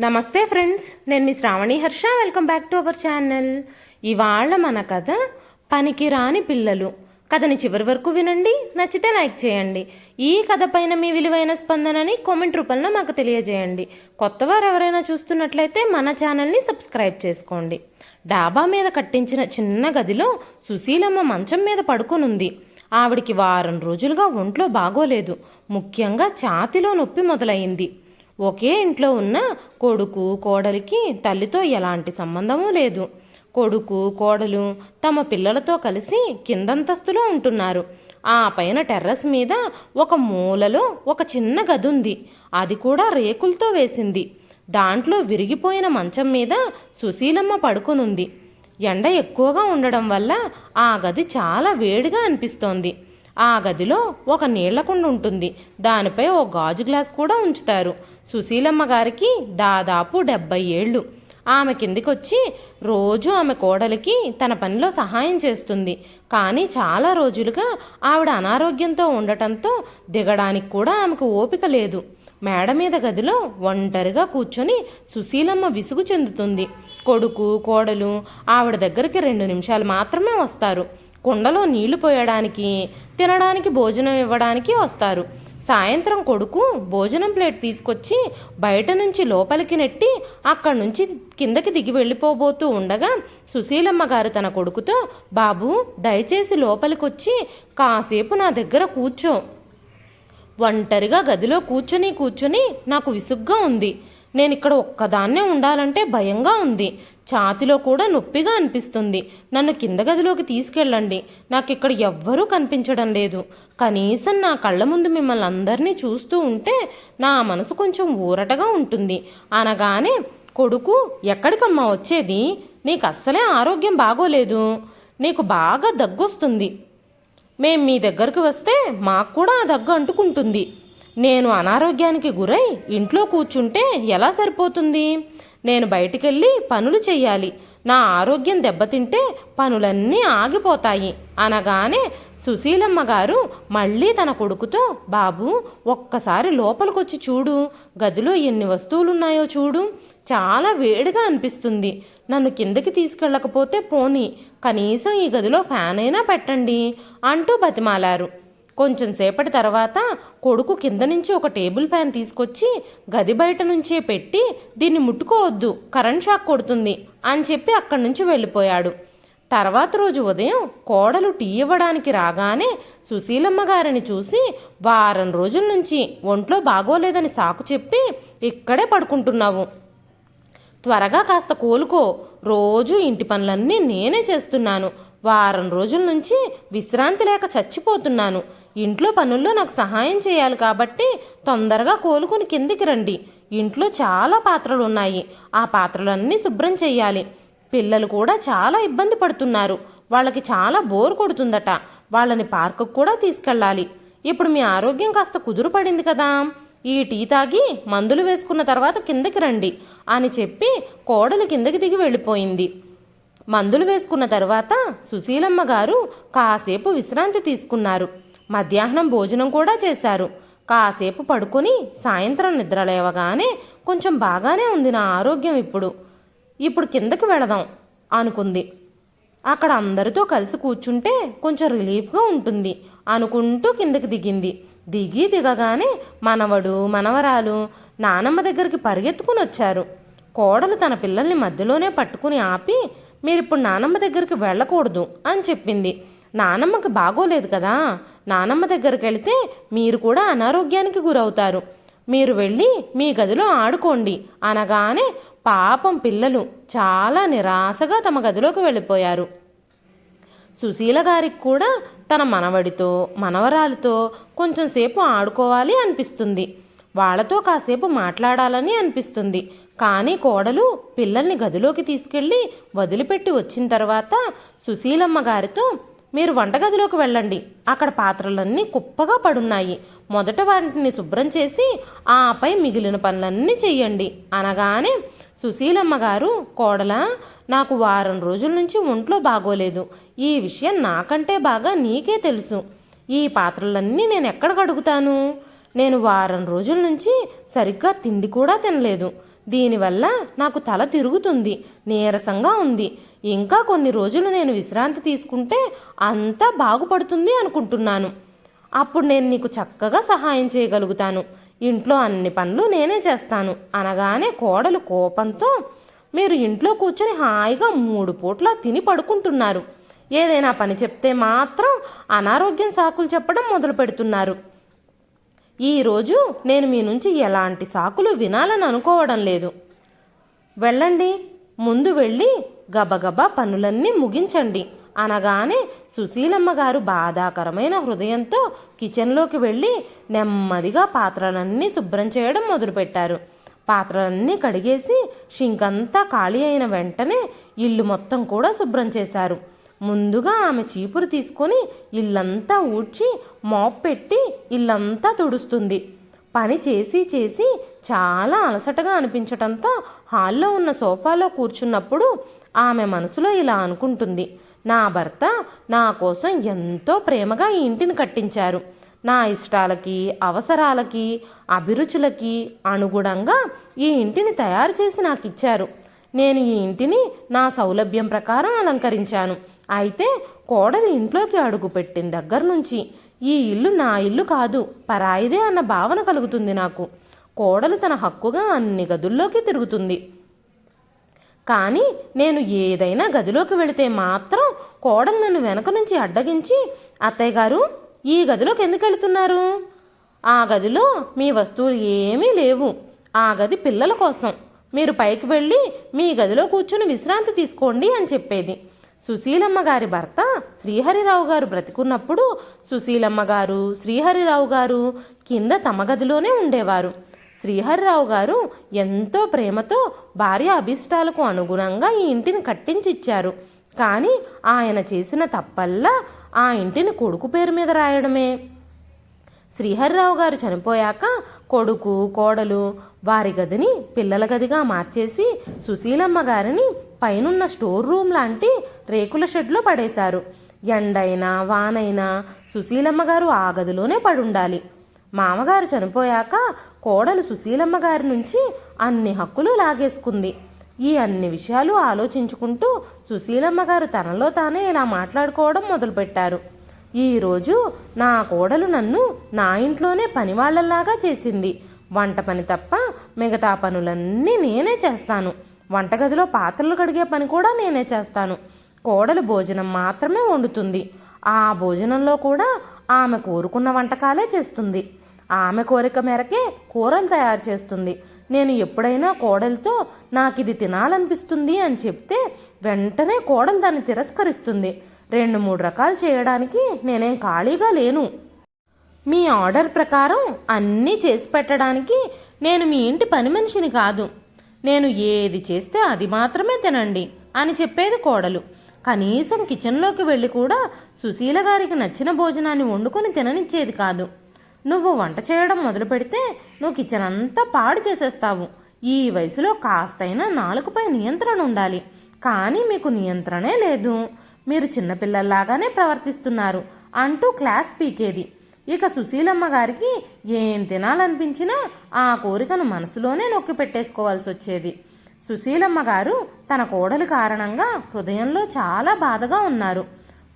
నమస్తే ఫ్రెండ్స్ నేను మీ Shravani Harsha. Welcome back to our channel ఇవాళ మన కథ పనికిరాని పిల్లలు. కథని చివరి వరకు వినండి నచ్చితే లైక్ చేయండి. ఈ కథ పైన మీ విలువైన స్పందనని కామెంట్ రూపంలో మాకు తెలియజేయండి. కొత్తవారు ఎవరైనా చూస్తున్నట్లయితే మన ఛానల్ని సబ్స్క్రైబ్ చేసుకోండి. డాబా మీద కట్టించిన చిన్న గదిలో సుశీలమ్మ మంచం మీద పడుకునుంది. ఆవిడికి వారం రోజులుగా ఒంట్లో బాగోలేదు. ముఖ్యంగా ఛాతిలో నొప్పి మొదలైంది. ఒకే ఇంట్లో ఉన్న కొడుకు కోడలికి తల్లితో ఎలాంటి సంబంధమూ లేదు. కొడుకు కోడలు తమ పిల్లలతో కలిసి కిందంతస్తులో ఉంటున్నారు. ఆ పైన టెర్రస్ మీద ఒక మూలలో ఒక చిన్న గది ఉంది అది కూడా రేకులతో వేసింది. దాంట్లో విరిగిపోయిన మంచం మీద సుశీలమ్మ పడుకునుంది. ఎండ ఎక్కువగా ఉండడం వల్ల ఆ గది చాలా వేడిగా అనిపిస్తోంది. ఆ గదిలో ఒక నీళ్ళకుండ ఉంటుంది. దానిపై ఓ గాజు గ్లాస్ కూడా ఉంచుతారు. సుశీలమ్మ గారికి దాదాపు డెబ్బై ఏళ్ళు. ఆమె కిందికొచ్చి రోజు ఆమె కోడలికి తన పనిలో సహాయం చేస్తుంది. కానీ చాలా రోజులుగా ఆవిడ అనారోగ్యంతో ఉండటంతో దిగడానికి కూడా ఆమెకు ఓపిక లేదు. మేడ మీద గదిలో ఒంటరిగా కూర్చొని సుశీలమ్మ విసుగు చెందుతుంది. కొడుకు కోడలు ఆవిడ దగ్గరికి రెండు నిమిషాలు మాత్రమే వస్తారు. కుండలో నీళ్ళు పోయడానికి తినడానికి భోజనం ఇవ్వడానికి వస్తారు. సాయంత్రం కొడుకు భోజనం ప్లేట్ తీసుకొచ్చి బయట నుంచి లోపలికి నెట్టి అక్కడి నుంచి కిందకి దిగి వెళ్ళిపోబోతూ ఉండగా సుశీలమ్మ గారు తన కొడుకుతో బాబు దయచేసి లోపలికొచ్చి కాసేపు నా దగ్గర కూర్చో. ఒంటరిగా గదిలో కూర్చొని కూర్చొని నాకు విసుగ్గా ఉంది. నేను ఇక్కడ ఒక్కదాన్నే ఉండాలంటే భయంగా ఉంది. ఛాతిలో కూడా నొప్పిగా అనిపిస్తుంది. నన్ను కింద గదిలోకి తీసుకెళ్ళండి. నాకు ఇక్కడ ఎవ్వరూ కనిపించడం లేదు. కనీసం నా కళ్ళ ముందు మిమ్మల్ని అందరినీ చూస్తూ ఉంటే నా మనసు కొంచెం ఊరటగా ఉంటుంది. అనగానే కొడుకు ఎక్కడికమ్మా వచ్చేది? నీకు అస్సలే ఆరోగ్యం బాగోలేదు. నీకు బాగా దగ్గొస్తుంది. మేం మీ దగ్గరకు వస్తే మాకు కూడా ఆ దగ్గు అంటుకుంటుంది. నేను అనారోగ్యానికి గురై ఇంట్లో కూర్చుంటే ఎలా సరిపోతుంది? నేను బయటికెళ్ళి పనులు చెయ్యాలి. నా ఆరోగ్యం దెబ్బతింటే పనులన్నీ ఆగిపోతాయి. అనగానే సుశీలమ్మ గారు మళ్ళీ తన కొడుకుతో బాబు ఒక్కసారి లోపలికొచ్చి చూడు. గదిలో ఎన్ని వస్తువులున్నాయో చూడు. చాలా వేడిగా అనిపిస్తుంది. నన్ను కిందకి తీసుకెళ్ళకపోతే పోని. కనీసం ఈ గదిలో ఫ్యాన్ అయినా పెట్టండి అంటూ బతిమాలారు. కొంచెం సేపటి తర్వాత కొడుకు కింద నుంచి ఒక టేబుల్ ఫ్యాన్ తీసుకొచ్చి గది బయట నుంచే పెట్టి దీన్ని ముట్టుకోవద్దు కరెంట్ షాక్ కొడుతుంది అని చెప్పి అక్కడి నుంచి వెళ్ళిపోయాడు. తర్వాత రోజు ఉదయం కోడలు టీ ఇవ్వడానికి రాగానే సుశీలమ్మ గారిని చూసి వారం రోజుల నుంచి ఒంట్లో బాగోలేదని సాకు చెప్పి ఇక్కడే పడుకుంటున్నావు. త్వరగా కాస్త కోలుకో రోజు ఇంటి పనులన్నీ నేనే చేస్తున్నాను. వారం రోజుల నుంచి విశ్రాంతి లేక చచ్చిపోతున్నాను. ఇంట్లో పనుల్లో నాకు సహాయం చేయాలి కాబట్టి తొందరగా కోలుకుని కిందికి రండి. ఇంట్లో చాలా పాత్రలు ఉన్నాయి. ఆ పాత్రలన్నీ శుభ్రం చేయాలి. పిల్లలు కూడా చాలా ఇబ్బంది పడుతున్నారు. వాళ్ళకి చాలా బోర్ కొడుతుందట. వాళ్ళని పార్కు కూడా తీసుకెళ్ళాలి. ఇప్పుడు మీ ఆరోగ్యం కాస్త కుదురు పడింది కదా. ఈ టీ తాగి మందులు వేసుకున్న తర్వాత కిందకి రండి అని చెప్పి కోడలు కిందకి దిగి వెళ్ళిపోయింది. మందులు వేసుకున్న తర్వాత సుశీలమ్మ గారు కాసేపు విశ్రాంతి తీసుకున్నారు. మధ్యాహ్నం భోజనం కూడా చేశారు. కాసేపు పడుకొని సాయంత్రం నిద్ర లేవగానే కొంచెం బాగానే ఉంది నా ఆరోగ్యం ఇప్పుడు. ఇప్పుడు కిందకి వెళదాం అనుకుంది. అక్కడ అందరితో కలిసి కూర్చుంటే కొంచెం రిలీఫ్గా ఉంటుంది అనుకుంటూ కిందకి దిగింది. దిగి దిగగానే మనవడు మనవరాలు నానమ్మ దగ్గరికి పరిగెత్తుకుని వచ్చారు. కోడలు తన పిల్లల్ని మధ్యలోనే పట్టుకుని ఆపి మీరిప్పుడు నానమ్మ దగ్గరికి వెళ్ళకూడదు అని చెప్పింది. నానమ్మకి బాగోలేదు కదా. నానమ్మ దగ్గరికి వెళితే మీరు కూడా అనారోగ్యానికి గురవుతారు. మీరు వెళ్ళి మీ గదిలో ఆడుకోండి అనగానే పాపం పిల్లలు చాలా నిరాశగా తమ గదిలోకి వెళ్ళిపోయారు. సుశీల గారికి కూడా తన మనవడితో మనవరాలతో కొంచెం సేపు ఆడుకోవాలి అనిపిస్తుంది. వాళ్ళతో కాసేపు మాట్లాడాలని అనిపిస్తుంది. కానీ కోడలు పిల్లల్ని గదిలోకి తీసుకెళ్ళి వదిలిపెట్టి వచ్చిన తర్వాత సుశీలమ్మ గారితో మీరు వంటగదిలోకి వెళ్ళండి. అక్కడ పాత్రలన్నీ కుప్పగా పడున్నాయి. మొదట వాటిని శుభ్రం చేసి ఆపై మిగిలిన పనులన్నీ చెయ్యండి అనగానే సుశీలమ్మ గారు కోడల నాకు వారం రోజుల నుంచి ఒంట్లో బాగోలేదు. ఈ విషయం నాకంటే బాగా నీకే తెలుసు. ఈ పాత్రలన్నీ నేను ఎక్కడ కడుగుతాను? నేను వారం రోజుల నుంచి సరిగ్గా తిండి కూడా తినలేదు. దీనివల్ల నాకు తల తిరుగుతుంది నీరసంగా ఉంది. ఇంకా కొన్ని రోజులు నేను విశ్రాంతి తీసుకుంటే అంతా బాగుపడుతుంది అనుకుంటున్నాను. అప్పుడు నేను నీకు చక్కగా సహాయం చేయగలుగుతాను. ఇంట్లో అన్ని పనులు నేనే చేస్తాను. అనగానే కోడలు కోపంతో మీరు ఇంట్లో కూర్చొని హాయిగా మూడు పూట్ల తిని పడుకుంటున్నారు. ఏదైనా పని చెప్తే మాత్రం అనారోగ్యం సాకులు చెప్పడం మొదలు పెడుతున్నారు ఈరోజు నేను మీ నుంచి ఎలాంటి సాకులు వినాలని అనుకోవడం లేదు. వెళ్ళండి ముందు వెళ్ళి గబగబా పనులన్నీ ముగించండి అనగానే సుశీలమ్మ గారు బాధాకరమైన హృదయంతో కిచెన్లోకి వెళ్ళి నెమ్మదిగా పాత్రలన్నీ శుభ్రం చేయడం మొదలుపెట్టారు. పాత్రలన్నీ కడిగేసి షింకంతా ఖాళీ అయిన వెంటనే ఇల్లు మొత్తం కూడా శుభ్రం చేశారు. ముందుగా ఆమె చీపురు తీసుకొని ఇల్లంతా ఊడ్చి మాప్ పెట్టి ఇల్లంతా తుడుస్తుంది. పని చేసి చేసి చాలా అలసటగా అనిపించటంతో హాల్లో ఉన్న సోఫాలో కూర్చున్నప్పుడు ఆమె మనసులో ఇలా అనుకుంటుంది. నా భర్త నా కోసం ఎంతో ప్రేమగా ఈ ఇంటిని కట్టించారు. నా ఇష్టాలకి అవసరాలకి అభిరుచులకి అనుగుణంగా ఈ ఇంటిని తయారు చేసి నాకు ఇచ్చారు నేను ఈ ఇంటిని నా సౌలభ్యం ప్రకారం అలంకరించాను. అయితే కోడలి ఇంట్లోకి అడుగు పెట్టిన దగ్గర నుంచి ఈ ఇల్లు నా ఇల్లు కాదు పరాయిదే అన్న భావన కలుగుతుంది నాకు. కోడలు తన హక్కుగా అన్ని గదుల్లోకి తిరుగుతుంది. కానీ నేను ఏదైనా గదిలోకి వెళితే మాత్రం కోడలు నన్ను వెనక నుంచి అడ్డగించి అత్తయ్య గారు ఈ గదిలోకి ఎందుకు వెళుతున్నారు? ఆ గదిలో మీ వస్తువులు ఏమీ లేవు. ఆ గది పిల్లల కోసం. మీరు పైకి వెళ్ళి మీ గదిలో కూర్చుని విశ్రాంతి తీసుకోండి అని చెప్పేది. సుశీలమ్మ గారి భర్త శ్రీహరిరావు గారు బ్రతికున్నప్పుడు సుశీలమ్మ గారు శ్రీహరిరావు గారు కింద తమ గదిలోనే ఉండేవారు. శ్రీహరిరావు గారు ఎంతో ప్రేమతో భార్య అభిష్టాలకు అనుగుణంగా ఈ ఇంటిని కట్టించిచ్చారు. కానీ ఆయన చేసిన తప్పల్లా ఆ ఇంటిని కొడుకు పేరు మీద రాయడమే. శ్రీహరిరావు గారు చనిపోయాక కొడుకు కోడలు వారి గదిని పిల్లల గదిగా మార్చేసి సుశీలమ్మ గారిని పైనున్న స్టోర్ రూమ్ లాంటి రేకుల షెడ్లో పడేశారు. ఎండైనా వానైనా సుశీలమ్మ గారు ఆ గదిలోనే పడుండాలి. మామగారు చనిపోయాక కోడలు సుశీలమ్మ గారి నుంచి అన్ని హక్కులు లాగేసుకుంది. ఈ అన్ని విషయాలు ఆలోచించుకుంటూ సుశీలమ్మ గారు తనలో తానే ఇలా మాట్లాడుకోవడం మొదలుపెట్టారు. ఈరోజు నా కోడలు నన్ను నా ఇంట్లోనే పనివాళ్ళలాగా చేసింది. వంట పని తప్ప మిగతా పనులన్నీ నేనే చేస్తాను. వంటగదిలో పాత్రలు కడిగే పని కూడా నేనే చేస్తాను. కోడలు భోజనం మాత్రమే వండుతుంది. ఆ భోజనంలో కూడా ఆమె కోరుకున్న వంటకాలే చేస్తుంది. ఆమె కోరిక మేరకే కూరలు తయారు చేస్తుంది. నేను ఎప్పుడైనా కోడలతో నాకు ఇది తినాలనిపిస్తుంది అని చెప్తే వెంటనే కోడలు దాన్ని తిరస్కరిస్తుంది. రెండు మూడు రకాలు చేయడానికి నేనేం ఖాళీగా లేను. మీ ఆర్డర్ ప్రకారం అన్నీ చేసి పెట్టడానికి నేను మీ ఇంటి పని మనిషిని కాదు. నేను ఏది చేస్తే అది మాత్రమే తినండి అని చెప్పేది కోడలు. కనీసం కిచెన్లోకి వెళ్ళి కూడా సుశీల గారికి నచ్చిన భోజనాన్ని వండుకొని తిననిచ్చేది కాదు. నువ్వు వంట చేయడం మొదలు పెడితే నువ్వు కిచెన్ అంతా పాడు చేసేస్తావు. ఈ వయసులో కాస్తైనా నాలుగుపై నియంత్రణ ఉండాలి. కానీ మీకు నియంత్రణే లేదు. మీరు చిన్నపిల్లల్లాగానే ప్రవర్తిస్తున్నారు అంటూ క్లాస్ పీకేది. ఇక సుశీలమ్మ గారికి ఏం తినాలనిపించినా ఆ కోరికను మనసులోనే నొక్కి పెట్టేసుకోవాల్సి వచ్చేది సుశీలమ్మ గారు తన కోడలి కారణంగా హృదయంలో చాలా బాధగా ఉన్నారు.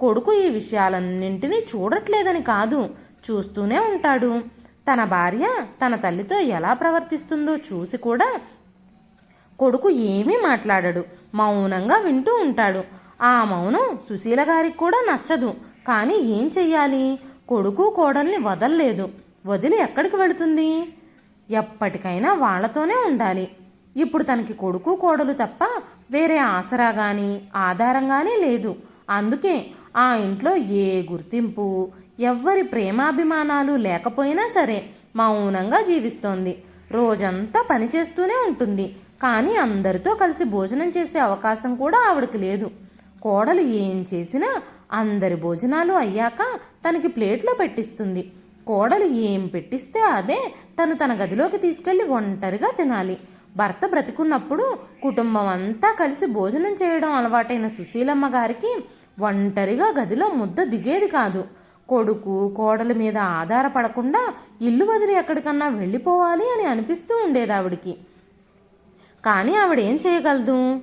కొడుకు ఈ విషయాలన్నింటినీ చూడట్లేదని కాదు చూస్తూనే ఉంటాడు. తన భార్య తన తల్లితో ఎలా ప్రవర్తిస్తుందో చూసి కూడా కొడుకు ఏమీ మాట్లాడడు. మౌనంగా వింటూ ఉంటాడు. ఆ మౌనం సుశీల గారికి కూడా నచ్చదు. కానీ ఏం చెయ్యాలి? కొడుకు కోడల్ని వదల్లేదు. వదిలి ఎక్కడికి వెళుతుంది? ఎప్పటికైనా వాళ్ళతోనే ఉండాలి. ఇప్పుడు తనకి కొడుకు కోడలు తప్ప వేరే ఆసరా కానీ ఆధారంగానే లేదు. అందుకే ఆ ఇంట్లో ఏ గుర్తింపు ఎవ్వరి ప్రేమాభిమానాలు లేకపోయినా సరే మౌనంగా జీవిస్తోంది. రోజంతా పని చేస్తూనే ఉంటుంది. కానీ అందరితో కలిసి భోజనం చేసే అవకాశం కూడా ఆవిడకి లేదు. కోడలు ఏం చేసినా అందరి భోజనాలు అయ్యాక తనకి ప్లేట్లో పెట్టిస్తుంది. కోడలు ఏం పెట్టిస్తే అదే తను తన గదిలోకి తీసుకెళ్ళి ఒంటరిగా తినాలి. భర్త బ్రతికున్నప్పుడు కుటుంబం అంతా కలిసి భోజనం చేయడం అలవాటైన సుశీలమ్మ గారికి ఒంటరిగా గదిలో ముద్ద దిగేది కాదు. కొడుకు కోడల మీద ఆధారపడకుండా ఇల్లు వదిలి ఎక్కడికన్నా వెళ్ళిపోవాలి అని అనిపిస్తూ ఉండేది ఆవిడికి. కానీ ఆవిడేం చేయగలదు?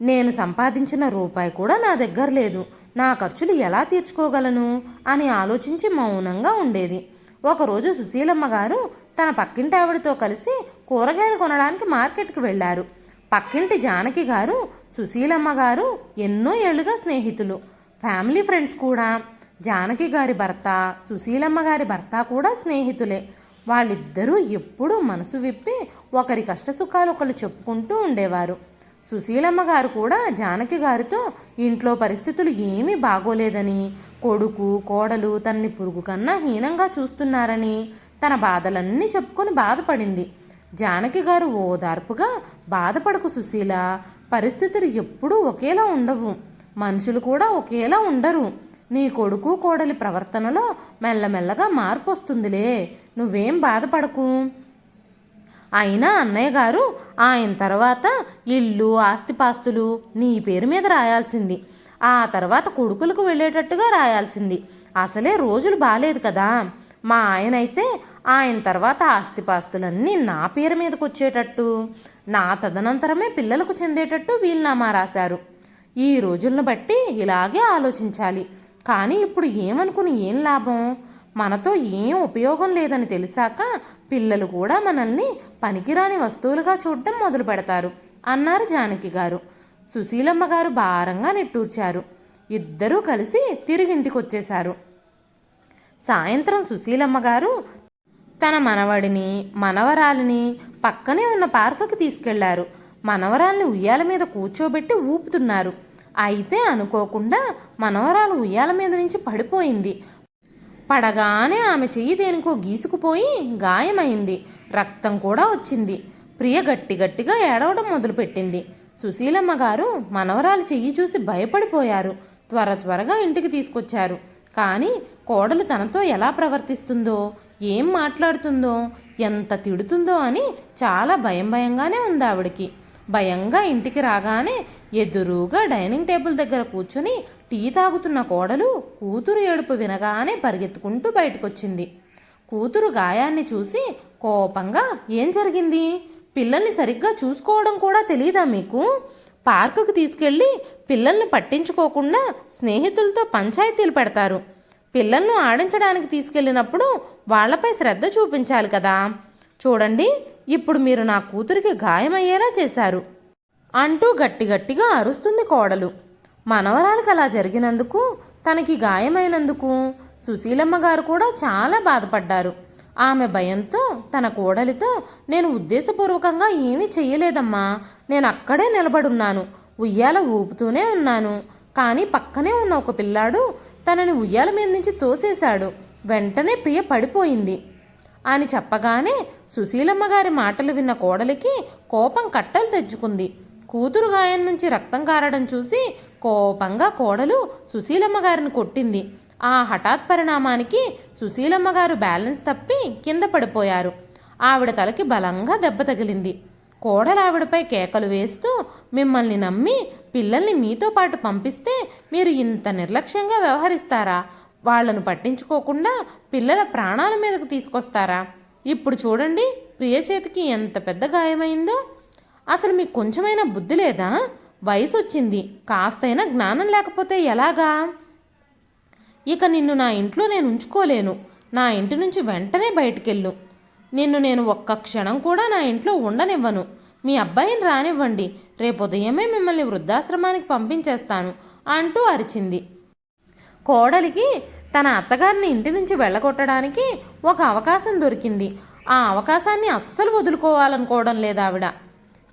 నేను సంపాదించిన రూపాయి కూడా నా దగ్గర లేదు. నా ఖర్చులు ఎలా తీర్చుకోగలను? అని ఆలోచించి మౌనంగా ఉండేది. ఒకరోజు సుశీలమ్మ గారు తన పక్కింటి ఆవిడతో కలిసి కూరగాయలు కొనడానికి మార్కెట్కి వెళ్ళారు. పక్కింటి జానకి గారు సుశీలమ్మ గారు ఎన్నో ఏళ్ళుగా స్నేహితులు. ఫ్యామిలీ ఫ్రెండ్స్ కూడా. జానకి గారి భర్త సుశీలమ్మ గారి భర్త కూడా స్నేహితులే. వాళ్ళిద్దరూ ఎప్పుడూ మనసు విప్పి ఒకరి కష్టసుఖాలు ఒకరు చెప్పుకుంటూ ఉండేవారు. సుశీలమ్మ గారు కూడా జానకి గారితో ఇంట్లో పరిస్థితులు ఏమీ బాగోలేదని కొడుకు కోడలు తన్ని పురుగు కన్నా హీనంగా చూస్తున్నారని తన బాధలన్నీ చెప్పుకొని బాధపడింది. జానకి గారు ఓదార్పుగా బాధపడకు సుశీల పరిస్థితులు ఎప్పుడూ ఒకేలా ఉండవు. మనుషులు కూడా ఒకేలా ఉండరు. నీ కొడుకు కోడలి ప్రవర్తనలో మెల్లమెల్లగా మార్పు వస్తుందిలే నువ్వేం బాధపడకు. అయినా అన్నయ్య గారు ఆయన తర్వాత ఇల్లు ఆస్తిపాస్తులు నీ పేరు మీద రాయాల్సింది. ఆ తర్వాత కొడుకులకు వెళ్ళేటట్టుగా రాయాల్సింది. అసలే రోజులు బాలేదు కదా. మా ఆయన అయితే ఆయన తర్వాత ఆస్తిపాస్తులన్నీ నా పేరు మీదకి వచ్చేటట్టు నా తదనంతరమే పిల్లలకు చెందేటట్టు వీలునామా రాశారు. ఈ రోజులను బట్టి ఇలాగే ఆలోచించాలి. కానీ ఇప్పుడు ఏమనుకుని ఏం లాభం? మనతో ఏం ఉపయోగం లేదని తెలిసాక పిల్లలు కూడా మనల్ని పనికిరాని వస్తువులుగా చూడటం మొదలు పెడతారు అన్నారు జానకి గారు. సుశీలమ్మ గారు భారంగా నిట్టూర్చారు. ఇద్దరూ కలిసి తిరిగింటికి వచ్చేశారు సాయంత్రం సుశీలమ్మ గారు తన మనవడిని మనవరాలిని పక్కనే ఉన్న పార్కుకి తీసుకెళ్ళారు. మనవరాల్ని ఉయ్యాల మీద కూర్చోబెట్టి ఊపుతున్నారు. అయితే అనుకోకుండా మనవరాలు ఉయ్యాల మీద నుంచి పడిపోయింది. పడగానే ఆమె చెయ్యి దేనికో గీసుకుపోయి గాయమైంది. రక్తం కూడా వచ్చింది. ప్రియ గట్టి గట్టిగా ఏడవడం మొదలుపెట్టింది. సుశీలమ్మ గారు మనవరాలు చెయ్యి చూసి భయపడిపోయారు. త్వర త్వరగా ఇంటికి తీసుకొచ్చారు. కానీ కోడలు తనతో ఎలా ప్రవర్తిస్తుందో ఏం మాట్లాడుతుందో ఎంత తిడుతుందో అని చాలా భయం భయంగానే ఉంది ఆవిడకి. భయంగా ఇంటికి రాగానే ఎదురుగా డైనింగ్ టేబుల్ దగ్గర కూర్చుని టీ తాగుతున్న కోడలు కూతురు ఏడుపు వినగానే పరిగెత్తుకుంటూ బయటకొచ్చింది. కూతురు గాయాన్ని చూసి కోపంగా ఏం జరిగింది? పిల్లల్ని సరిగ్గా చూసుకోవడం కూడా తెలియదా మీకు? పార్కుకు తీసుకెళ్ళి పిల్లల్ని పట్టించుకోకుండా స్నేహితులతో పంచాయతీలు పెడతారు. పిల్లలను ఆడించడానికి తీసుకెళ్ళినప్పుడు వాళ్ళపై శ్రద్ధ చూపించాలి కదా. చూడండి ఇప్పుడు మీరు నా కూతురికి గాయమయ్యేలా చేశారు. అంటూ గట్టి గట్టిగా అరుస్తుంది కోడలు. మనవరాలకు అలా జరిగినందుకు తనకి గాయమైనందుకు సుశీలమ్మ గారు కూడా చాలా బాధపడ్డారు. ఆమె భయంతో తన కోడలితో నేను ఉద్దేశపూర్వకంగా ఏమీ చెయ్యలేదమ్మా. నేను అక్కడే నిలబడున్నాను. ఉయ్యాల ఊపుతూనే ఉన్నాను. కానీ పక్కనే ఉన్న ఒక పిల్లాడు తనని ఉయ్యాల మీద నుంచి తోసేశాడు. వెంటనే ప్రియ పడిపోయింది. అని చెప్పగానే సుశీలమ్మ గారి మాటలు విన్న కోడలికి కోపం కట్టలు తెచ్చుకుంది. కూతురు గాయం నుంచి రక్తం కారడం చూసి కోపంగా కోడలు సుశీలమ్మ గారిని కొట్టింది. ఆ హఠాత్ పరిణామానికి సుశీలమ్మ గారు బ్యాలెన్స్ తప్పి కింద పడిపోయారు. ఆవిడ తలకి బలంగా దెబ్బ తగిలింది. కోడలావిడపై కేకలు వేస్తూ మిమ్మల్ని నమ్మి పిల్లల్ని మీతో పాటు పంపిస్తే మీరు ఇంత నిర్లక్ష్యంగా వ్యవహరిస్తారా? వాళ్ళను పట్టించుకోకుండా పిల్లల ప్రాణాల మీదకు తీసుకొస్తారా? ఇప్పుడు చూడండి ప్రియ చేతికి ఎంత పెద్ద గాయమైందో. అసలు మీకు కొంచెమైనా బుద్ధి లేదా? వయసు వచ్చింది కాస్తైనా జ్ఞానం లేకపోతే ఎలాగా? ఇక నిన్ను నా ఇంట్లో నేను ఉంచుకోలేను. నా ఇంటి నుంచి వెంటనే బయటికెళ్ళు. నిన్ను నేను ఒక్క క్షణం కూడా నా ఇంట్లో ఉండనివ్వను. మీ అబ్బాయిని రానివ్వండి. రేపు ఉదయమే మిమ్మల్ని వృద్ధాశ్రమానికి పంపించేస్తాను అంటూ అరిచింది. కోడలికి తన అత్తగారిని ఇంటి నుంచి వెళ్ళగొట్టడానికి ఒక అవకాశం దొరికింది. ఆ అవకాశాన్ని అస్సలు వదులుకోవాలనుకోవడం లేదు ఆవిడ.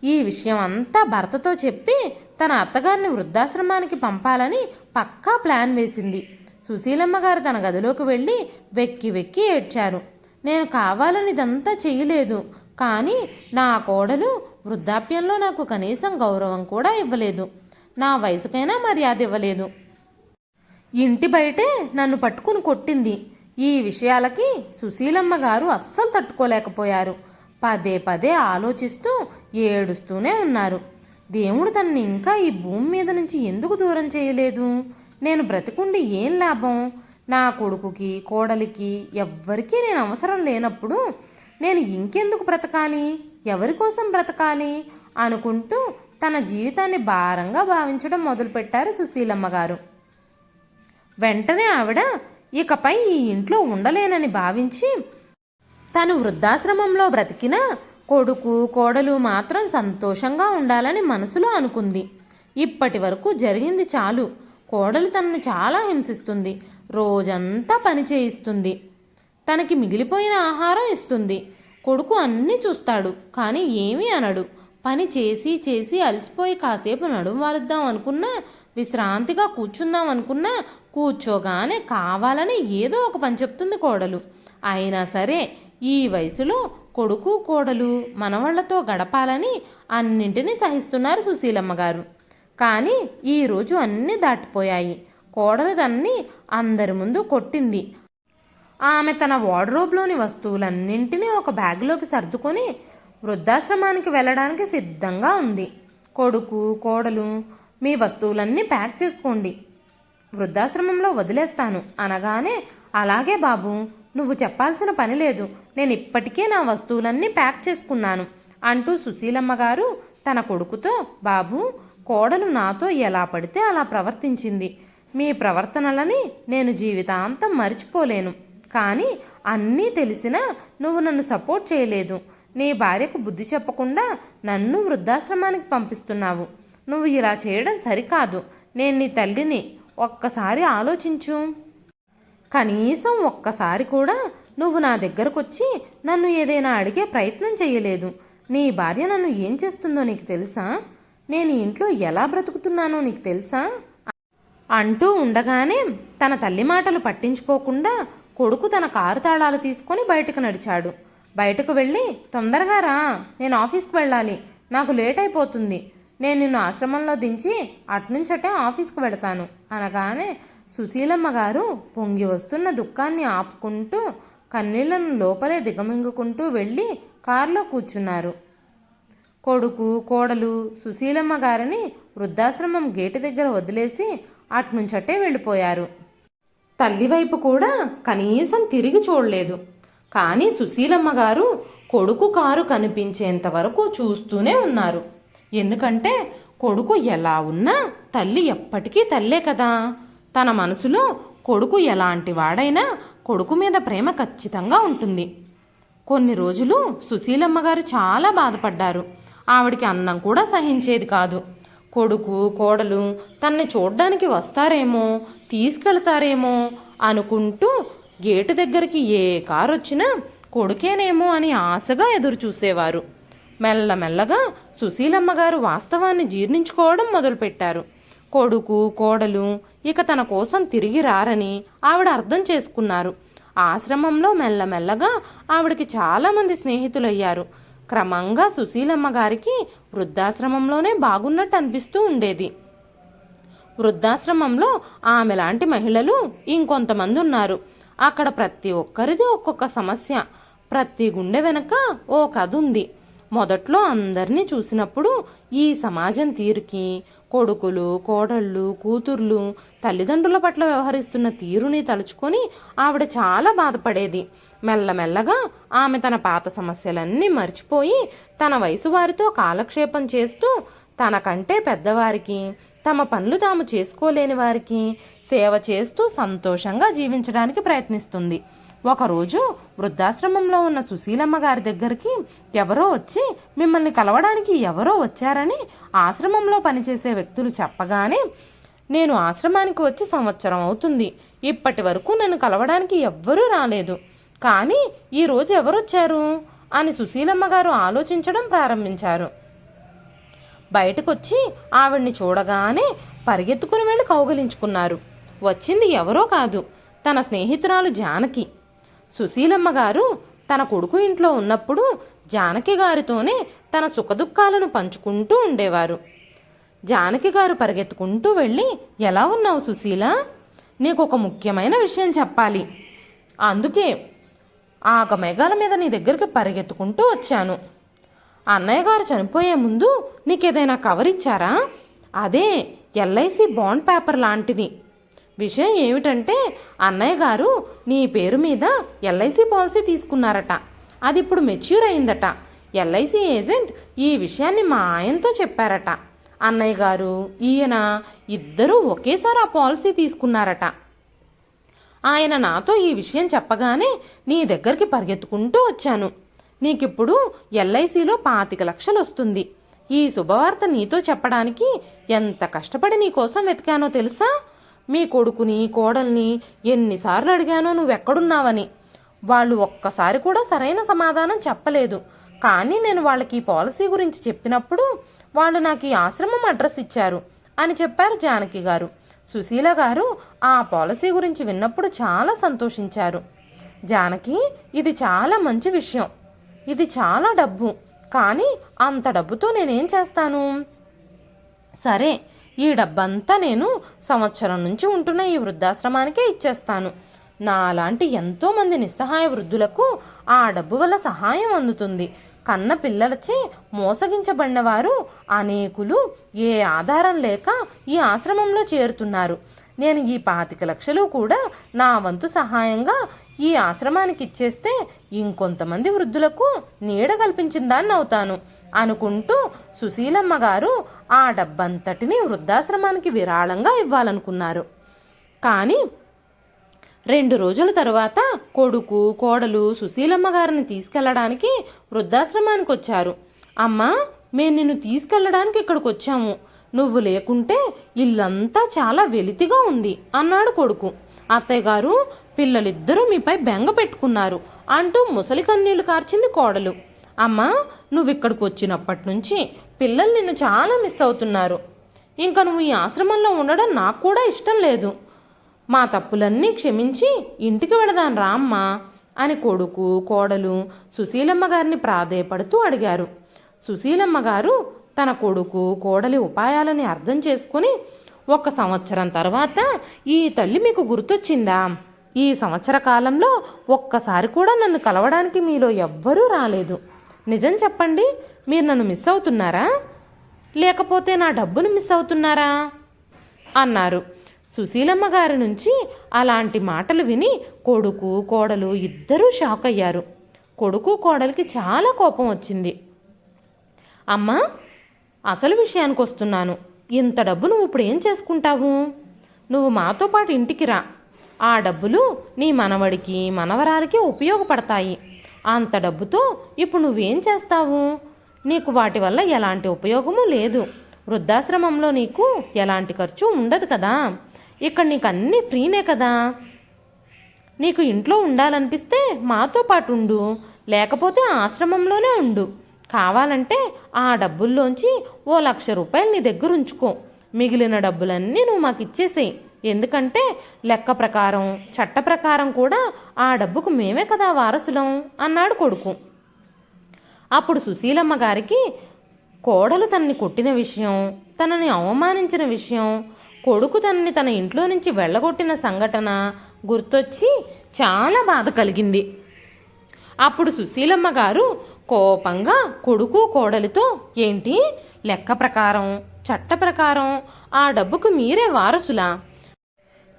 ఈ విషయం అంతా భర్తతో చెప్పి తన అత్తగారిని వృద్ధాశ్రమానికి పంపాలని పక్కా ప్లాన్ వేసింది. సుశీలమ్మ గారు తన గదిలోకి వెళ్ళి వెక్కి వెక్కి ఏడ్చారు. నేను కావాలని ఇదంతా చేయలేదు కానీ నా కోడలు వృద్ధాప్యంలో నాకు కనీసం గౌరవం కూడా ఇవ్వలేదు. నా వయసుకైనా మర్యాద ఇవ్వలేదు. ఇంటి బయటే నన్ను పట్టుకుని కొట్టింది. ఈ విషయాలకి సుశీలమ్మ గారు అస్సలు తట్టుకోలేకపోయారు. పదే పదే ఆలోచిస్తూ ఏడుస్తూనే ఉన్నారు. దేవుడు తనని ఇంకా ఈ భూమి మీద నుంచి ఎందుకు దూరం చేయలేదు? నేను బ్రతికుండి ఏం లాభం? నా కొడుకుకి కోడలికి ఎవ్వరికీ నేను అవసరం లేనప్పుడు నేను ఇంకెందుకు బ్రతకాలి? ఎవరి కోసం బ్రతకాలి? అనుకుంటూ తన జీవితాన్ని భారంగా భావించడం మొదలుపెట్టారు సుశీలమ్మ గారు వెంటనే ఆవిడ ఇకపై ఈ ఇంట్లో ఉండలేనని భావించి తను వృద్ధాశ్రమంలో బ్రతికిన కొడుకు కోడలు మాత్రం సంతోషంగా ఉండాలని మనసులో అనుకుంది. ఇప్పటి వరకు జరిగింది చాలు. కోడలు తనని చాలా హింసిస్తుంది. రోజంతా పని చేయిస్తుంది. తనకి మిగిలిపోయిన ఆహారం ఇస్తుంది. కొడుకు అన్నీ చూస్తాడు. కానీ ఏమీ అనడు. పని చేసి చేసి అలసిపోయి కాసేపు నడుము వాలుద్దాం అనుకున్నా విశ్రాంతిగా కూర్చుందాం అనుకున్నా కూర్చోగానే కావాలని ఏదో ఒక పని చెప్తుంది కోడలు. అయినా సరే ఈ వయసులో కొడుకు కోడలు మనవళ్ళతో గడపాలని అన్నింటినీ సహిస్తున్నారు సుశీలమ్మ గారు. కానీ ఈరోజు అన్నీ దాటిపోయాయి. కోడలు దాన్ని అందరి ముందు కొట్టింది. ఆమె తన వార్డ్రోబ్లోని వస్తువులన్నింటినీ ఒక బ్యాగ్లోకి సర్దుకొని వృద్ధాశ్రమానికి వెళ్ళడానికి సిద్ధంగా ఉంది. కొడుకు కోడలు మీ వస్తువులన్నీ ప్యాక్ చేసుకోండి. వృద్ధాశ్రమంలో వదిలేస్తాను అనగానే అలాగే బాబు నువ్వు చెప్పాల్సిన పని లేదు. నేను ఇప్పటికే నా వస్తువులన్నీ ప్యాక్ చేసుకున్నాను అంటూ సుశీలమ్మ గారు తన కొడుకుతో బాబు కోడలు నాతో ఎలా పడితే అలా ప్రవర్తించింది. మీ ప్రవర్తనలని నేను జీవితాంతం మర్చిపోలేను. కానీ అన్నీ తెలిసినా నువ్వు నన్ను సపోర్ట్ చేయలేదు. నీ భార్యకు బుద్ధి చెప్పకుండా నన్ను వృద్ధాశ్రమానికి పంపిస్తున్నావు. నువ్వు ఇలా చేయడం సరికాదు. నేను నీ తల్లిని ఒక్కసారి ఆలోచించు. కనీసం ఒక్కసారి కూడా నువ్వు నా దగ్గరకు వచ్చి నన్ను ఏదైనా అడిగే ప్రయత్నం చేయలేదు. నీ భార్య నన్ను ఏం చేస్తుందో నీకు తెలుసా? నేను ఇంట్లో ఎలా బ్రతుకుతున్నానో నీకు తెలుసా? అంటూ ఉండగానే తన తల్లి మాటలు పట్టించుకోకుండా కొడుకు తన కారు తాళాలు తీసుకొని బయటకు నడిచాడు. బయటకు వెళ్ళి తొందరగా రా నేను ఆఫీస్కి వెళ్ళాలి. నాకు లేట్ అయిపోతుంది. నేను నిన్ను ఆశ్రమంలో దించి అట్నుంచటే ఆఫీస్కి వెళతాను అనగానే సుశీలమ్మ గారు పొంగి వస్తున్న దుఃఖాన్ని ఆపుకుంటూ కన్నీళ్ళను లోపలే దిగమింగుకుంటూ వెళ్ళి కారులో కూర్చున్నారు. కొడుకు కోడలు సుశీలమ్మ గారిని వృద్ధాశ్రమం గేటు దగ్గర వదిలేసి అట్నుంచటే వెళ్ళిపోయారు. తల్లి వైపు కూడా కనీసం తిరిగి చూడలేదు. కానీ సుశీలమ్మ గారు కొడుకు కారు కనిపించేంత వరకు చూస్తూనే ఉన్నారు. ఎందుకంటే కొడుకు ఎలా ఉన్నా తల్లి ఎప్పటికీ తల్లే కదా. తన మనసులో కొడుకు ఎలాంటి వాడైనా కొడుకు మీద ప్రేమ ఖచ్చితంగా ఉంటుంది. కొన్ని రోజులు సుశీలమ్మ గారు చాలా బాధపడ్డారు. ఆవిడికి అన్నం కూడా సహించేది కాదు. కొడుకు కోడలు తన్ని చూడ్డానికి వస్తారేమో తీసుకెళ్తారేమో అనుకుంటూ గేటు దగ్గరికి ఏ కారు వచ్చినా కొడుకేనేమో అని ఆశగా ఎదురు చూసేవారు మెల్లమెల్లగా సుశీలమ్మ గారు వాస్తవాన్ని జీర్ణించుకోవడం మొదలుపెట్టారు. కొడుకు కోడలు ఇక తన కోసం తిరిగి రారని ఆవిడ అర్థం చేసుకున్నారు. ఆశ్రమంలో మెల్లమెల్లగా ఆవిడకి చాలామంది స్నేహితులయ్యారు. క్రమంగా సుశీలమ్మ గారికి వృద్ధాశ్రమంలోనే బాగున్నట్టు అనిపిస్తూ ఉండేది. వృద్ధాశ్రమంలో ఆమె లాంటి మహిళలు ఇంకొంతమంది ఉన్నారు. అక్కడ ప్రతి ఒక్కరిది ఒక్కొక్క సమస్య. ప్రతి గుండె వెనక ఓ కథ ఉంది మొదట్లో అందరినీ చూసినప్పుడు ఈ సమాజం తీరుకి కొడుకులు కోడళ్ళు కూతుర్లు తల్లిదండ్రుల పట్ల వ్యవహరిస్తున్న తీరుని తలుచుకొని ఆవిడ చాలా బాధపడేది. మెల్లమెల్లగా ఆమె తన పాత సమస్యలన్నీ మర్చిపోయి తన వయసు వారితో కాలక్షేపం చేస్తూ తనకంటే పెద్దవారికి తమ పనులు తాము చేసుకోలేని వారికి సేవ చేస్తూ సంతోషంగా జీవించడానికి ప్రయత్నిస్తుంది. ఒకరోజు వృద్ధాశ్రమంలో ఉన్న సుశీలమ్మ గారి దగ్గరికి ఎవరో వచ్చి మిమ్మల్ని కలవడానికి ఎవరో వచ్చారని ఆశ్రమంలో పనిచేసే వ్యక్తులు చెప్పగానే నేను ఆశ్రమానికి వచ్చి సంవత్సరం అవుతుంది. ఇప్పటి వరకు నన్ను కలవడానికి ఎవ్వరూ రాలేదు. కానీ ఈరోజు ఎవరొచ్చారు? అని సుశీలమ్మ గారు ఆలోచించడం ప్రారంభించారు. బయటకొచ్చి ఆవిడ్ని చూడగానే పరిగెత్తుకుని వెళ్ళి కౌగలించుకున్నారు. వచ్చింది ఎవరో కాదు తన స్నేహితురాలు జానకి. సుశీలమ్మ గారు తన కొడుకు ఇంట్లో ఉన్నప్పుడు జానకి గారితోనే తన సుఖదుఖాలను పంచుకుంటూ ఉండేవారు. జానకి గారు పరిగెత్తుకుంటూ వెళ్ళి ఎలా ఉన్నావు సుశీల? నీకు ఒక ముఖ్యమైన విషయం చెప్పాలి. అందుకే ఆగ మేఘాల మీద నీ దగ్గరికి పరిగెత్తుకుంటూ వచ్చాను. అన్నయ్య గారు చనిపోయే ముందు నీకేదైనా కవర్ ఇచ్చారా? అదే ఎల్ఐసి బాండ్ పేపర్ లాంటిది. విషయం ఏమిటంటే అన్నయ్య గారు నీ పేరు మీద ఎల్ఐసి పాలసీ తీసుకున్నారట. అది ఇప్పుడు మెచ్యూర్ అయిందట. ఎల్ఐసి ఏజెంట్ ఈ విషయాన్ని మా ఆయనతో చెప్పారట. అన్నయ్య గారు ఈయన ఇద్దరూ ఒకేసారి ఆ పాలసీ తీసుకున్నారట. ఆయన నాతో ఈ విషయం చెప్పగానే నీ దగ్గరికి పరిగెత్తుకుంటూ వచ్చాను. నీకిప్పుడు ఎల్ఐసిలో పాతిక లక్షలు వస్తుంది ఈ శుభవార్త నీతో చెప్పడానికి ఎంత కష్టపడి నీ కోసం వెతికానో తెలుసా? మీ కొడుకుని కోడల్ని ఎన్నిసార్లు అడిగానో నువ్వెక్కడున్నావని. వాళ్ళు ఒక్కసారి కూడా సరైన సమాధానం చెప్పలేదు. కానీ నేను వాళ్ళకి ఈ పాలసీ గురించి చెప్పినప్పుడు వాళ్ళు నాకు ఈ ఆశ్రమం అడ్రస్ ఇచ్చారు అని చెప్పారు జానకి గారు. సుశీల గారు ఆ పాలసీ గురించి విన్నప్పుడు చాలా సంతోషించారు. జానకి ఇది చాలా మంచి విషయం. ఇది చాలా డబ్బు. కానీ అంత డబ్బుతో నేనేం చేస్తాను? సరే ఈ డబ్బంతా నేను సంవత్సరం నుంచి ఉంటున్న ఈ వృద్ధాశ్రమానికే ఇచ్చేస్తాను. నాలాంటి ఎంతోమంది నిస్సహాయ వృద్ధులకు ఆ డబ్బు వల్ల సహాయం అందుతుంది. కన్న పిల్లలచే మోసగించబడిన వారు అనేకులు ఏ ఆధారం లేక ఈ ఆశ్రమంలో చేరుతున్నారు. నేను ఈ పాతిక లక్షలు కూడా నా వంతు సహాయంగా ఈ ఆశ్రమానికి ఇచ్చేస్తే ఇంకొంతమంది వృద్ధులకు నీడ కల్పించిందాన్ని అవుతాను అనుకుంటూ సుశీలమ్మ గారు ఆ డబ్బంతటిని వృద్ధాశ్రమానికి విరాళంగా ఇవ్వాలనుకున్నారు. కానీ రెండు రోజుల తరువాత కొడుకు కోడలు సుశీలమ్మ గారిని తీసుకెళ్ళడానికి వృద్ధాశ్రమానికి వచ్చారు. అమ్మా మేము నిన్ను తీసుకెళ్ళడానికి ఇక్కడికి వచ్చాము నువ్వు లేకుంటే ఇల్లంతా చాలా వెలితిగా ఉంది అన్నాడు కొడుకు. అత్తయ్య గారు పిల్లలిద్దరూ మీపై బెంగ పెట్టుకున్నారు అంటూ ముసలి కన్నీళ్ళు కార్చింది కోడలు. అమ్మా నువ్వు ఇక్కడికి వచ్చినప్పటి నుంచి పిల్లలు నిన్ను చాలా మిస్ అవుతున్నారు. ఇంకా నువ్వు ఈ ఆశ్రమంలో ఉండడం నాకు కూడా ఇష్టం లేదు. మా తప్పులన్నీ క్షమించి ఇంటికి వెళదాం రామ్మా అని కొడుకు కోడలు సుశీలమ్మ గారిని ప్రాధేయపడుతూ అడిగారు. సుశీలమ్మ గారు తన కొడుకు కోడలి ఉపాయాలని అర్థం చేసుకుని ఒక సంవత్సరం తర్వాత ఈ తల్లి మీకు గుర్తొచ్చిందా? ఈ సంవత్సర కాలంలో ఒక్కసారి కూడా నన్ను కలవడానికి మీలో ఎవ్వరూ రాలేదు. నిజం చెప్పండి మీరు నన్ను మిస్ అవుతున్నారా? లేకపోతే నా డబ్బును మిస్ అవుతున్నారా? అన్నారు. సుశీలమ్మ గారి నుంచి అలాంటి మాటలు విని కొడుకు కోడలు ఇద్దరూ షాక్ అయ్యారు. కొడుకు కోడలికి చాలా కోపం వచ్చింది. అమ్మా అసలు విషయానికి వస్తున్నాను. ఇంత డబ్బు నువ్వు ఇప్పుడు ఏం చేసుకుంటావు? నువ్వు మాతో పాటు ఇంటికి రా. ఆ డబ్బులు నీ మనవడికి మనవరాలకి ఉపయోగపడతాయి. అంత డబ్బుతో ఇప్పుడు నువ్వేం చేస్తావు? నీకు వాటి వల్ల ఎలాంటి ఉపయోగము లేదు. వృద్ధాశ్రమంలో నీకు ఎలాంటి ఖర్చు ఉండదు కదా. ఇక్కడ నీకు అన్నీ ఫ్రీనే కదా. నీకు ఇంట్లో ఉండాలనిపిస్తే మాతో పాటు ఉండు. లేకపోతే ఆశ్రమంలోనే ఉండు. కావాలంటే ఆ డబ్బుల్లోంచి ఓ లక్ష రూపాయలు నీ దగ్గర ఉంచుకో మిగిలిన డబ్బులన్నీ నువ్వు మాకు ఇచ్చేసేయి ఎందుకంటే లెక్క ప్రకారం చట్ట ప్రకారం కూడా ఆ డబ్బుకు మేమే కదా వారసులం అన్నాడు కొడుకు. అప్పుడు సుశీలమ్మ గారికి కోడలు తనని కొట్టిన విషయం తనని అవమానించిన విషయం కొడుకు తనని తన ఇంట్లో నుంచి వెళ్ళగొట్టిన సంఘటన గుర్తొచ్చి చాలా బాధ కలిగింది. అప్పుడు సుశీలమ్మ గారు కోపంగా కొడుకు కోడలితో ఏంటి? లెక్క ప్రకారం చట్ట ప్రకారం ఆ డబ్బుకు మీరే వారసులా?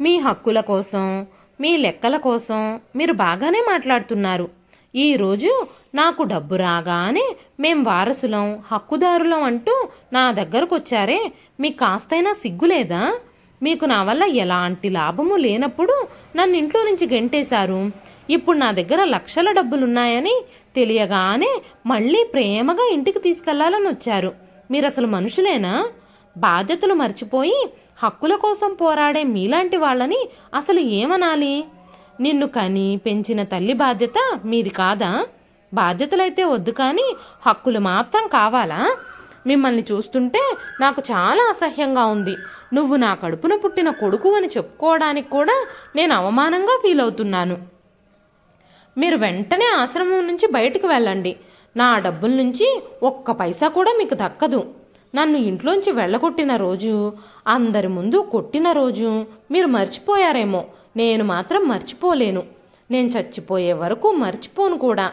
మీ హక్కుల కోసం మీ లెక్కల కోసం మీరు బాగానే మాట్లాడుతున్నారు. ఈరోజు నాకు డబ్బు రాగానే మేం వారసులం హక్కుదారులం అంటూ నా దగ్గరకు వచ్చారే మీకు కాస్తైనా సిగ్గులేదా? మీకు నా వల్ల ఎలాంటి లాభము లేనప్పుడు నన్ను ఇంట్లో నుంచి గెంటేశారు. ఇప్పుడు నా దగ్గర లక్షల డబ్బులున్నాయని తెలియగానే మళ్ళీ ప్రేమగా ఇంటికి తీసుకెళ్ళాలని వచ్చారు. మీరు అసలు మనుషులేనా? బాధ్యతలు మర్చిపోయి హక్కుల కోసం పోరాడే మీలాంటి వాళ్ళని అసలు ఏమనాలి? నిన్ను కని పెంచిన తల్లి బాధ్యత మీది కాదా? బాధ్యతలైతే వద్దు కానీ హక్కులు మాత్రం కావాలా? మిమ్మల్ని చూస్తుంటే నాకు చాలా అసహ్యంగా ఉంది. నువ్వు నా కడుపున పుట్టిన కొడుకు అని చెప్పుకోవడానికి కూడా నేను అవమానంగా ఫీల్ అవుతున్నాను. మీరు వెంటనే ఆశ్రమం నుంచి బయటకు వెళ్ళండి. నా డబ్బుల నుంచి ఒక్క పైసా కూడా మీకు దక్కదు. నన్ను ఇంట్లోంచి వెళ్ళగొట్టిన రోజు అందరి ముందు కొట్టిన రోజు. మీరు మర్చిపోయారేమో. నేను మాత్రం మర్చిపోలేను. నేను చచ్చిపోయే వరకు మర్చిపోను కూడా.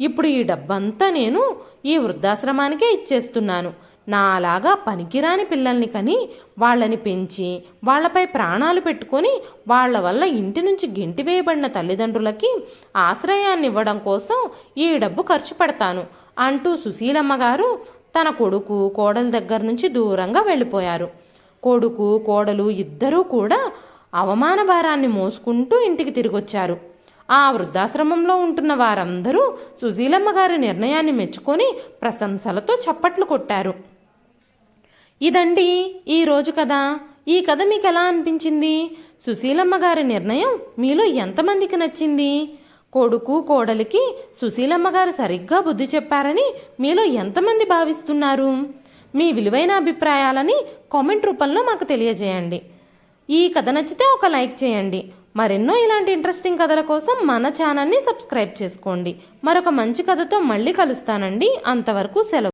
ఇప్పుడు ఈ డబ్బంతా నేను ఈ వృద్ధాశ్రమానికే ఇచ్చేస్తున్నాను. నాలాగా పనికిరాని పిల్లల్ని కని వాళ్ళని పెంచి వాళ్ళపై ప్రాణాలు పెట్టుకొని వాళ్ళ వల్ల ఇంటి నుంచి గెంటివేయబడిన తల్లిదండ్రులకి ఆశ్రయాన్ని ఇవ్వడం కోసం ఈ డబ్బు ఖర్చు పెడతాను. అంటూ సుశీలమ్మ గారు తన కొడుకు కోడల దగ్గర నుంచి దూరంగా వెళ్ళిపోయారు. కొడుకు కోడలు ఇద్దరూ కూడా అవమాన భారాన్ని మోసుకుంటూ ఇంటికి తిరిగొచ్చారు. ఆ వృద్ధాశ్రమంలో ఉంటున్న వారందరూ సుశీలమ్మ గారి నిర్ణయాన్ని మెచ్చుకొని ప్రశంసలతో చప్పట్లు కొట్టారు. ఇదండి ఈ రోజు కథ. ఈ కథ మీకు ఎలా అనిపించింది? సుశీలమ్మ గారి నిర్ణయం మీలో ఎంతమందికి నచ్చింది? కొడుకు కోడలికి సుశీలమ్మ గారు సరిగ్గా బుద్ధి చెప్పారని మీలో ఎంతమంది భావిస్తున్నారు? మీ విలువైన అభిప్రాయాలని కామెంట్ రూపంలో మాకు తెలియజేయండి. ఈ కథ నచ్చితే ఒక లైక్ చేయండి. మరెన్నో ఇలాంటి ఇంట్రెస్టింగ్ కథల కోసం మన ఛానల్ని సబ్స్క్రైబ్ చేసుకోండి. మరొక మంచి కథతో మళ్ళీ కలుస్తానండి. అంతవరకు సెలవు.